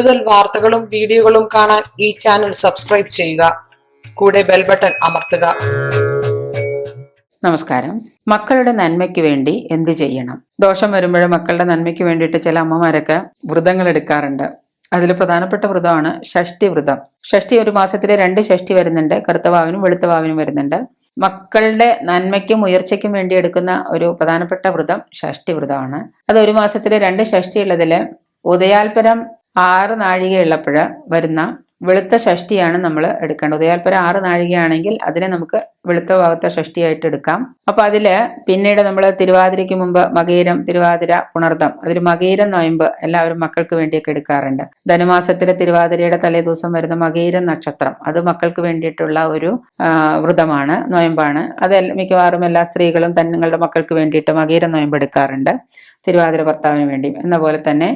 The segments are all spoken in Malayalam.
കൂടുതൽ വാർത്തകളും വീഡിയോകളും കാണാൻ ഈ ചാനൽ സബ്സ്ക്രൈബ് ചെയ്യുക. കൂടെ ബെൽ ബട്ടൺ അമർത്തുക. നമസ്കാരം. മക്കളുടെ നന്മയ്ക്ക് വേണ്ടി എന്ത് ചെയ്യണം? ദോഷം വരുമ്പോഴും മക്കളുടെ നന്മയ്ക്ക് വേണ്ടിയിട്ട് ചില അമ്മമാരൊക്കെ വ്രതങ്ങൾ എടുക്കാറുണ്ട്. അതിൽ പ്രധാനപ്പെട്ട വ്രതമാണ് ഷഷ്ടി വ്രതം. ഷഷ്ടി ഒരു മാസത്തിലെ രണ്ട് ഷഷ്ടി വരുന്നുണ്ട്. കറുത്തവാവിനും വെളുത്തവാവിനും വരുന്നുണ്ട്. മക്കളുടെ നന്മയ്ക്കും ഉയർച്ചയ്ക്കും വേണ്ടി എടുക്കുന്ന ഒരു പ്രധാനപ്പെട്ട വ്രതം ഷഷ്ടി വ്രതമാണ്. അത് ഒരു മാസത്തിലെ രണ്ട് ഷഷ്ടി ഉള്ളതിൽ ഉദയാൽപരം ആറ് നാഴികയുള്ളപ്പോൾ വരുന്ന വെളുത്ത ഷഷ്ടിയാണ് നമ്മൾ എടുക്കേണ്ടത്. ഉദയാൽപ്പര ആറ് നാഴികയാണെങ്കിൽ അതിനെ നമുക്ക് വെളുത്ത ഭാഗത്തെ ഷഷ്ടിയായിട്ട് എടുക്കാം. അപ്പൊ അതിൽ പിന്നീട് നമ്മൾ തിരുവാതിരയ്ക്ക് മുമ്പ് മകീരം തിരുവാതിര പുണർദം അതിൽ മകീരം നോയമ്പ് എല്ലാവരും മക്കൾക്ക് വേണ്ടിയൊക്കെ എടുക്കാറുണ്ട്. ധനുമാസത്തിലെ തിരുവാതിരയുടെ തലേ ദിവസം വരുന്ന മകീരം നക്ഷത്രം അത് മക്കൾക്ക് വേണ്ടിയിട്ടുള്ള ഒരു വ്രതമാണ് നോയമ്പാണ്. അത് മിക്കവാറും എല്ലാ സ്ത്രീകളും തങ്ങളുടെ മക്കൾക്ക് വേണ്ടിയിട്ട് മകീരം നോയമ്പ് എടുക്കാറുണ്ട്. തിരുവാതിര ഭർത്താവിന് വേണ്ടി എന്ന പോലെ തന്നെ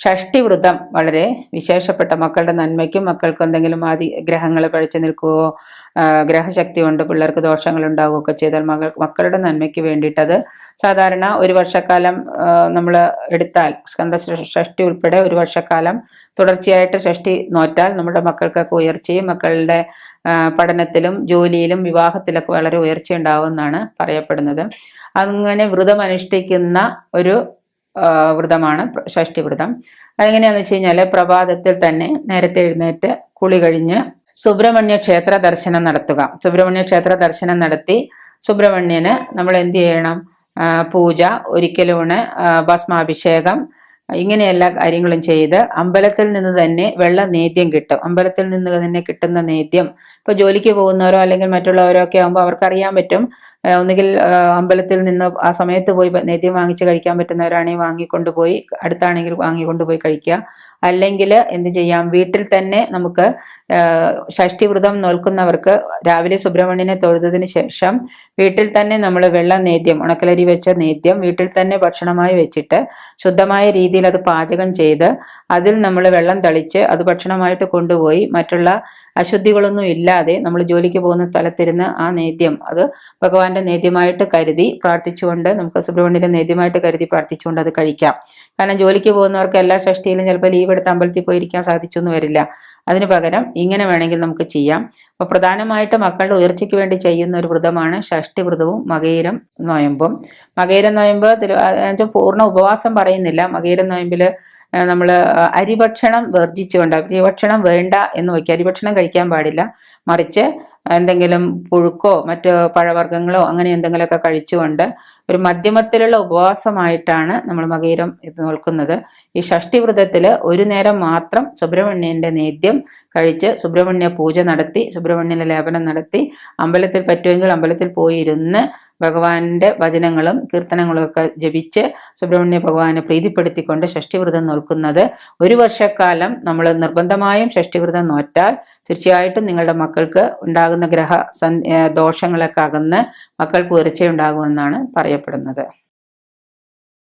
ഷഷ്ടി വ്രതം വളരെ വിശേഷപ്പെട്ട മക്കളുടെ നന്മയ്ക്കും മക്കൾക്ക് എന്തെങ്കിലും ആദി ഗ്രഹങ്ങൾ പഴിച്ചു നിൽക്കുകയോ ഗ്രഹശക്തി കൊണ്ട് പിള്ളേർക്ക് ദോഷങ്ങൾ ഉണ്ടാവുകയൊക്കെ ചെയ്താൽ മകൾ മക്കളുടെ നന്മയ്ക്ക് വേണ്ടിയിട്ടത് സാധാരണ ഒരു വർഷക്കാലം നമ്മൾ എടുത്താൽ സ്കന്ധ ഷഷ്ടി ഉൾപ്പെടെ ഒരു വർഷക്കാലം തുടർച്ചയായിട്ട് ഷഷ്ടി നോറ്റാൽ നമ്മുടെ മക്കൾക്കൊക്കെ ഉയർച്ചയും മക്കളുടെ പഠനത്തിലും ജോലിയിലും വിവാഹത്തിലൊക്കെ വളരെ ഉയർച്ച ഉണ്ടാവുമെന്നാണ് പറയപ്പെടുന്നത്. അങ്ങനെ വ്രതം അനുഷ്ഠിക്കുന്ന ഒരു വ്രതമാണ് ഷഷ്ടി വ്രതം. അതെങ്ങനെയാണെന്ന് വെച്ച് കഴിഞ്ഞാൽ പ്രഭാതത്തിൽ തന്നെ നേരത്തെ എഴുന്നേറ്റ് കുളി കഴിഞ്ഞ് സുബ്രഹ്മണ്യ ക്ഷേത്ര ദർശനം നടത്തുക. സുബ്രഹ്മണ്യ ക്ഷേത്ര ദർശനം നടത്തി സുബ്രഹ്മണ്യന് നമ്മൾ എന്ത് ചെയ്യണം? പൂജ ഒരിക്കലൂണ് ഭസ്മാഭിഷേകം ഇങ്ങനെ എല്ലാ കാര്യങ്ങളും ചെയ്ത് അമ്പലത്തിൽ നിന്ന് തന്നെ വെള്ള നേദ്യം കിട്ടും. അമ്പലത്തിൽ നിന്ന് തന്നെ കിട്ടുന്ന നേദ്യം. ഇപ്പൊ ജോലിക്ക് പോകുന്നവരോ അല്ലെങ്കിൽ മറ്റുള്ളവരോ ഒക്കെ ആകുമ്പോൾ അവർക്ക് അറിയാൻ പറ്റും. ഒന്നുകിൽ അമ്പലത്തിൽ നിന്ന് ആ സമയത്ത് പോയി നേദ്യം വാങ്ങിച്ച് കഴിക്കാൻ പറ്റുന്നവരാണെങ്കിൽ വാങ്ങിക്കൊണ്ടുപോയി അടുത്താണെങ്കിൽ വാങ്ങിക്കൊണ്ടുപോയി കഴിക്കുക. അല്ലെങ്കിൽ എന്ത് ചെയ്യാം വീട്ടിൽ തന്നെ നമുക്ക് ഷഷ്ടിവ്രതം ഷഷ്ടി വ്രതം നോൽക്കുന്നവർക്ക് രാവിലെ സുബ്രഹ്മണ്യനെ തൊഴുതതിന് ശേഷം വീട്ടിൽ തന്നെ നമ്മൾ വെള്ള നേദ്യം ഉണക്കലരി വെച്ച നേദ്യം വീട്ടിൽ തന്നെ ഭക്ഷണമായി വെച്ചിട്ട് ശുദ്ധമായ രീതിയിൽ അത് പാചകം ചെയ്ത് അതിൽ നമ്മൾ വെള്ളം തളിച്ച് അത് ഭക്ഷണമായിട്ട് കൊണ്ടുപോയി മറ്റുള്ള അശുദ്ധികളൊന്നും ഇല്ലാതെ നമ്മൾ ജോലിക്ക് പോകുന്ന സ്ഥലത്തിരുന്ന് ആ നേദ്യം അത് ഭഗവാന്റെ നേദ്യമായിട്ട് കരുതി പ്രാർത്ഥിച്ചുകൊണ്ട് നമുക്ക് സുബ്രഹ്മണ്യന്റെ നേദ്യമായിട്ട് കരുതി പ്രാർത്ഥിച്ചുകൊണ്ട് അത് കഴിക്കാം. കാരണം ജോലിക്ക് പോകുന്നവർക്ക് എല്ലാ ഷഷ്ടിയിലും ചിലപ്പോൾ ലീവ് എടുത്ത് അമ്പലത്തിൽ പോയിരിക്കാൻ സാധിച്ചൊന്നും വരില്ല. അതിന് പകരം ഇങ്ങനെ വേണമെങ്കിൽ നമുക്ക് ചെയ്യാം. അപ്പോൾ പ്രധാനമായിട്ട് മക്കളുടെ ഉയർച്ചയ്ക്ക് വേണ്ടി ചെയ്യുന്ന ഒരു വ്രതമാണ് ഷഷ്ടി വ്രതവും മകയിരം നോയമ്പും. മകയിരം നോയമ്പ് തിരു പൂർണ ഉപവാസം പറയുന്നില്ല. മകയിരം നോയമ്പിൽ നമ്മൾ അരിഭക്ഷണം വർജിച്ചുകൊണ്ട് അരിഭക്ഷണം വേണ്ട എന്ന് വയ്ക്കുക അരിഭക്ഷണം കഴിക്കാൻ പാടില്ല. മറിച്ച് എന്തെങ്കിലും പുഴുക്കോ മറ്റ് പഴവർഗങ്ങളോ അങ്ങനെ എന്തെങ്കിലുമൊക്കെ കഴിച്ചുകൊണ്ട് ഒരു മധ്യമത്തിലുള്ള ഉപവാസമായിട്ടാണ് നമ്മൾ മകയിരം ഇത് നോക്കുന്നത്. ഈ ഷഷ്ടി വ്രതത്തിൽ ഒരു നേരം മാത്രം സുബ്രഹ്മണ്യന്റെ നേദ്യം കഴിച്ച് സുബ്രഹ്മണ്യ പൂജ നടത്തി സുബ്രഹ്മണ്യ ലേപനം നടത്തി അമ്പലത്തിൽ പറ്റുമെങ്കിൽ അമ്പലത്തിൽ പോയി ഇരുന്ന് ഭഗവാന്റെ വചനങ്ങളും കീർത്തനങ്ങളും ഒക്കെ ജപിച്ച് സുബ്രഹ്മണ്യ ഭഗവാനെ പ്രീതിപ്പെടുത്തിക്കൊണ്ട് ഷഷ്ടിവ്രതം നോൽക്കുന്നത് ഒരു വർഷക്കാലം നമ്മൾ നിർബന്ധമായും ഷഷ്ടിവ്രതം നോറ്റാൽ തീർച്ചയായിട്ടും നിങ്ങളുടെ മക്കൾക്ക് ഉണ്ടാകുന്ന ഗ്രഹ ദോഷങ്ങളൊക്കെ അകന്ന് മക്കൾക്ക് ഉയർച്ചയുണ്ടാകുമെന്നാണ് പറയപ്പെടുന്നത്.